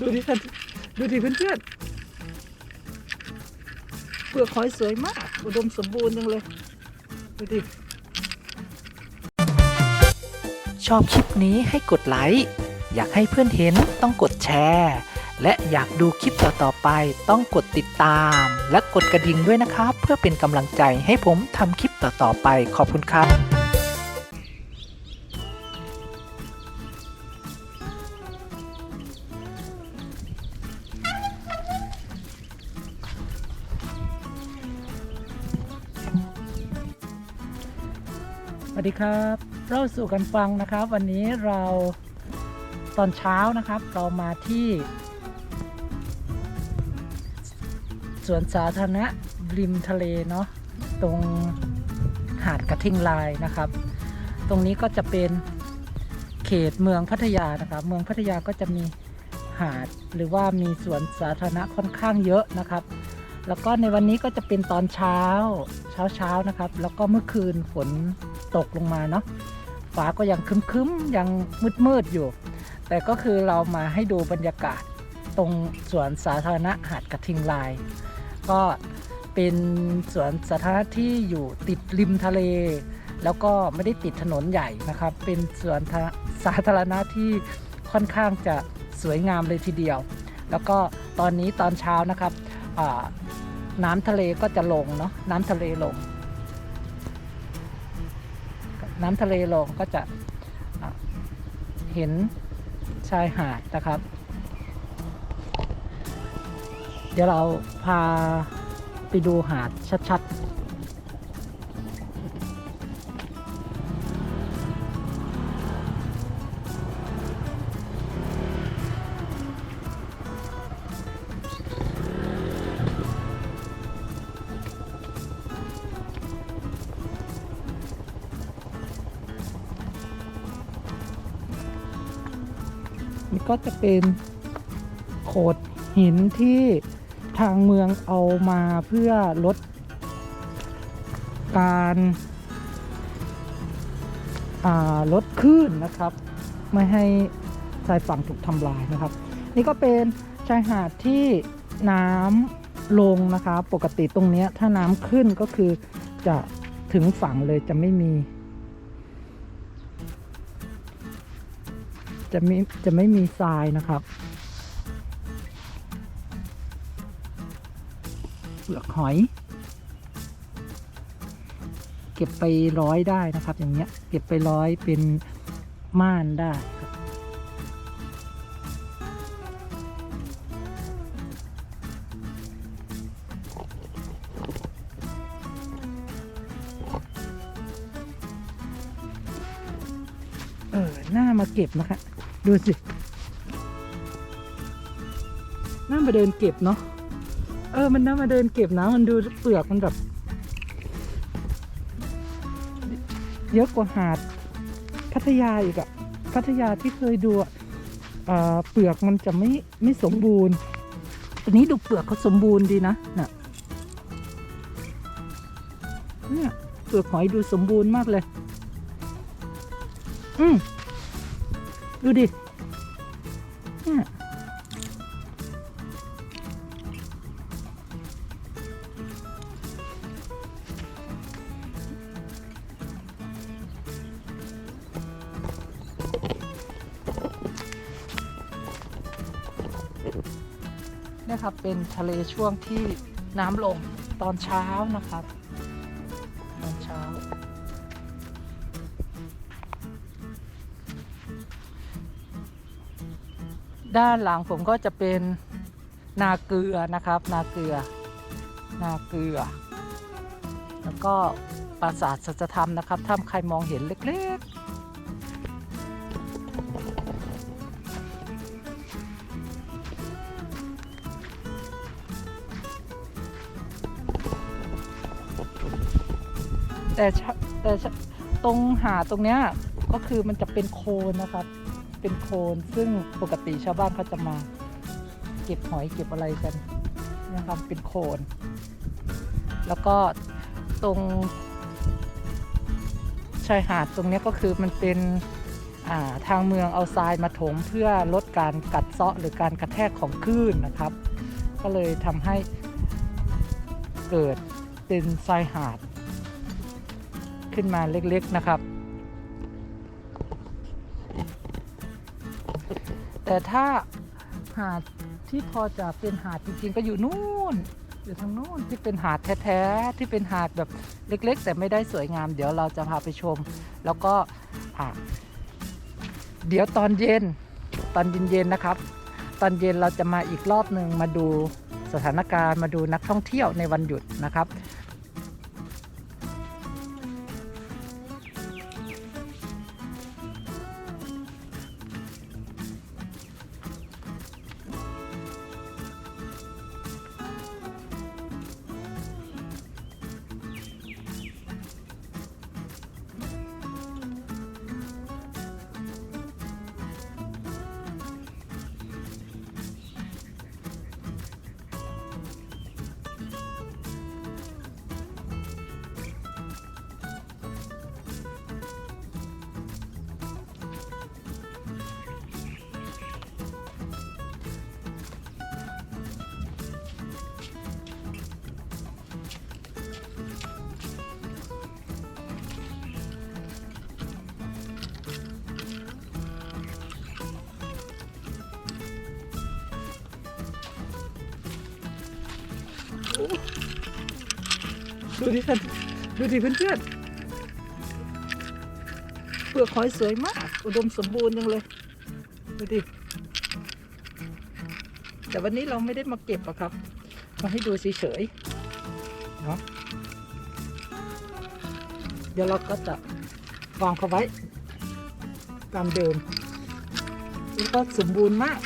ดูดิท่านดูดิเพื่อนๆเปลือกหอยสวยมาก อุดมสมบูรณ์จังเลย ดูดิ ชอบคลิปนี้ให้กดไลค์ อยากให้เพื่อนเห็นต้องกดแชร์ และอยากดูคลิปต่อ ๆ ไปต้องกดติดตาม และกดกระดิ่งด้วยนะครับ เพื่อเป็นกำลังใจให้ผมทำคลิปต่อ ๆ ไปขอบคุณครับ สวัสดีครับเราสู่กันฟังนะครับ วันนี้เราตอนเช้านะครับ เรามาที่สวนสาธารณะริมทะเลเนาะตรงหาดกระทิงลายนะครับ ตรงนี้ก็จะเป็นเขตเมืองพัทยานะครับ เมืองพัทยาก็จะมีหาดหรือว่ามีสวนสาธารณะค่อนข้างเยอะนะครับ แล้วก็ในวันนี้ก็จะเป็นตอนเช้าเช้าเช้านะครับ แล้วก็เมื่อคืนฝน ตกลงมาเนาะฟ้าก็ยังคึ้มๆยังมืดๆอยู่ แต่ก็คือเรามาให้ดูบรรยากาศตรงสวนสาธารณะหาดกระทิงลาย ก็เป็นสวนสาธารณะที่อยู่ติดริมทะเล แล้วก็ไม่ได้ติดถนนใหญ่นะครับ เป็นสวนสาธารณะที่ค่อนข้างจะสวยงามเลยทีเดียว แล้วก็ตอนนี้ตอนเช้านะครับน้ำทะเลก็จะลงเนาะน้ำทะเลลง น้ำทะเลลงก็จะเห็นชายหาดนะครับ เดี๋ยวเราพาไปดูหาดชัดๆ ก็จะเป็นโขดหินที่ทางเมืองเอามาเพื่อลดการาลดคลื่นนะครับ ไม่ให้ชายฝั่งถูกทำลายนะครับ นี่ก็เป็นชายหาดที่น้ำลงนะคะ ปกติตรงนี้ถ้าน้ำขึ้นก็คือจะถึงฝั่งเลยจะไม่มี จะไม่จะไม่มีทรายนะครับเปลือกหอย เก็บไปร้อยได้นะครับ อย่างเงี้ย เก็บไปร้อยเป็นม่านได้ครับเออหน้ามาเก็บนะคะ ดูสิน้ามาเดินเก็บเนาะเออมันน่ามาเดินเก็บนะมันดูเปลือกมันแบบเยอะกว่าหาดพัทยาอีกอะพัทยาที่เคยดูอะอ่าเปลือกมันจะไม่ไม่สมบูรณ์อันนี้ดูเปลือกเขาสมบูรณ์ดีนะน่ะเนี่ยเปลือกหอยดูสมบูรณ์มากเลย อืม ดูดิเนี่ยนะครับเป็นทะเลช่วงที่น้ำลงตอนเช้านะครับ ด้านหลังผมก็จะเป็นนาเกลือนะครับ นาเกลือ นาเกลือ แล้วก็ปราสาทสัจธรรมนะครับถ้าใครมองเห็นเล็กๆ แต่ชะแต่ชะตรงหาตรงเนี้ยก็คือมันจะเป็นโคลนนะครับ เป็นโคลนซึ่งปกติชาวบ้านเขาจะมาเก็บหอยเก็บอะไรกันนะครับเป็นโคลนแล้วก็ตรงชายหาดตรงนี้ก็คือมันเป็นาทางเมืองเอาทรายมาถมเพื่อลดการกัดเซาะหรือการกระแทกของคลื่นนะครับ ก็เลยทำให้เกิดเป็นทรายหาด ขึ้นมาเล็กๆนะครับ แต่ถ้าหาดที่พอจะเป็นหาดจริงๆ ก็อยู่นู่น อยู่ทางนู้นที่เป็นหาดแท้ๆที่เป็นหาดแบบเล็ก ๆ แต่ไม่ได้สวยงาม เดี๋ยวเราจะพาไปชม แล้วก็เดี๋ยวตอนเย็นตอนเย็นๆนะครับ ตอนเย็นเราจะมาอีกรอบหนึ่งมาดูสถานการณ์มาดูนักท่องเที่ยวในวันหยุดนะครับ ดูดิท่านดูดิเพื่อนๆเปลือกหอยสวยมาก อุดมสมบูรณ์จังเลย ดูดิ แต่วันนี้เราไม่ได้มาเก็บอะครับ มาให้ดูเฉยๆเนาะเดี๋ยวเราก็จะวางเขาไว้ ตามเดิมแล้วก็สมบูรณ์มาก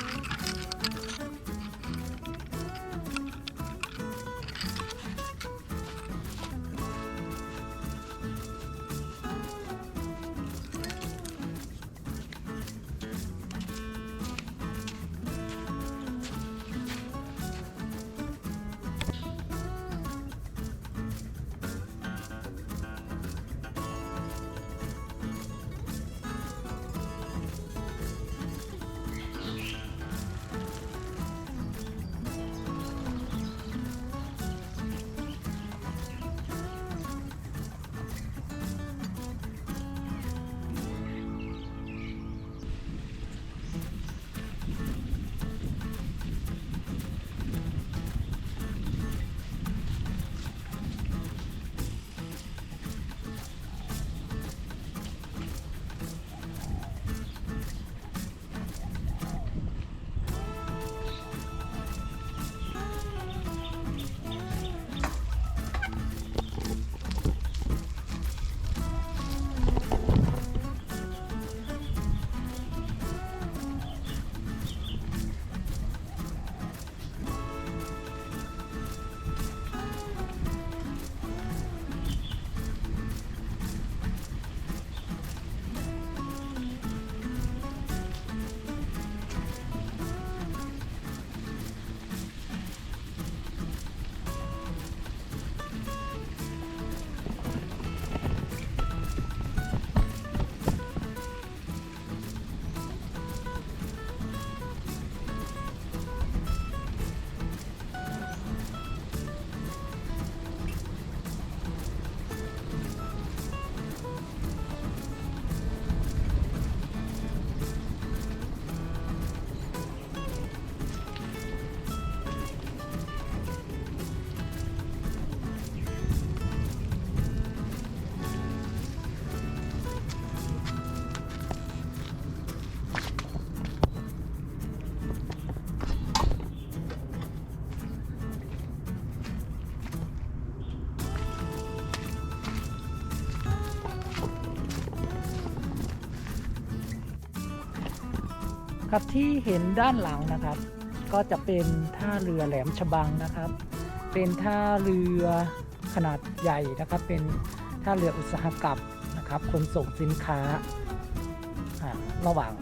ครับที่เห็นด้านหลังนะครับ ก็จะเป็นท่าเรือแหลมฉบังนะครับ เป็นท่าเรือขนาดใหญ่นะครับ เป็นท่าเรืออุตสาหกรรมนะครับขนส่งสินค้าระหว่าง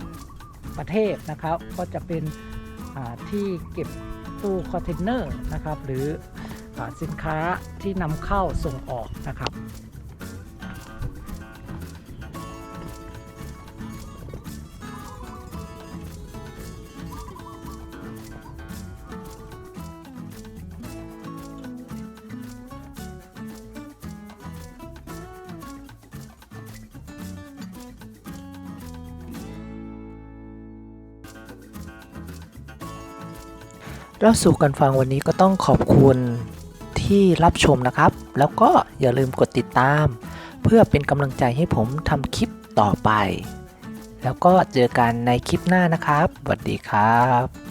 ประเทศนะครับ ก็จะเป็นที่เก็บตู้คอนเทนเนอร์นะครับ หรือสินค้าที่นำเข้าส่งออกนะครับ เล้วสู่กันฟังวันนี้ก็ต้องขอบคุณที่รับชมนะครับ แล้วก็อย่าลืมกดติดตาม เพื่อเป็นกำลังใจให้ผมทำคลิปต่อไป แล้วก็เจอกันในคลิปหน้านะครับสวัสดีครับ